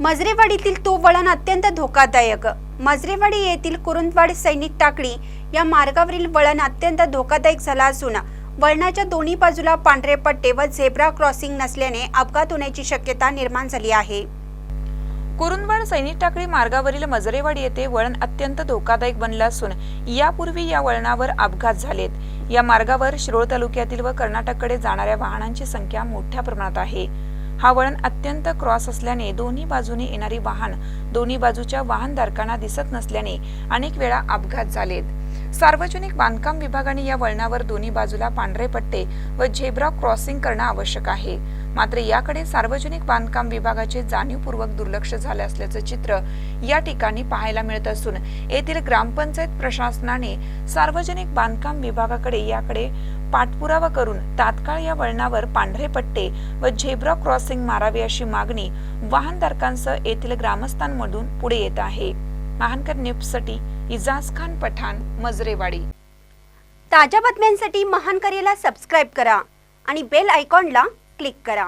मजरेवाडीतील तो वळण अत्यंत धोकादायक. मजरेवाडी येथील कुरुंदवाड सैनिक टाकळी या मार्गावरील वळण अत्यंत धोकादायक झाला असून वळणाच्या दोन्ही बाजूला पांढरे पट्टे व झेब्रा क्रॉसिंग नसल्याने अपघात होण्याची शक्यता निर्माण झाली आहे. कुरुंदवाड सैनिक टाकळी मार्गावरील मजरेवाडी येथे वळण अत्यंत धोकादायक बनलं असून यापूर्वी या वळणावर अपघात झालेत. या मार्गावर शिरोळ तालुक्यातील व कर्नाटककडे जाणाऱ्या वाहनांची संख्या मोठ्या प्रमाणात आहे. हा वळण अत्यंत क्रॉस असल्याने दोन्ही बाजूने येणारी वाहन दोन्ही बाजूच्या वाहनधारकांना दिसत नसल्याने अनेक वेळा अपघात झालेत. सार्वजनिक बांधकाम विभागाने या वळणावर दोन्ही बाजूला पांढरे पट्टे व झेब्रा क्रॉसिंग करणं आवश्यक आहे. मात्र याकडे सार्वजनिक बांधकाम विभागाचे जाणीवपूर्वक दुर्लक्ष झाले असल्याचं चित्र या ठिकाणी पाहायला मिळत असून येथील ग्रामपंचायत प्रशासनाने सार्वजनिक बांधकाम विभागाकडे याकडे पाठपुरावा करून तात्काळ या वळणावर पांढरे पट्टे व झेब्रा क्रॉसिंग मारावे अशी मागणी वाहनधारकांसह येथील ग्रामस्थांमधून पुढे येत आहे. महानकर न्यूजसाठी इजाज खान पठाण मजरेवाडी. ताज्या बातम्यांसाठी महानकरेला सबस्क्राईब करा आणि बेल आयकॉनला क्लिक करा.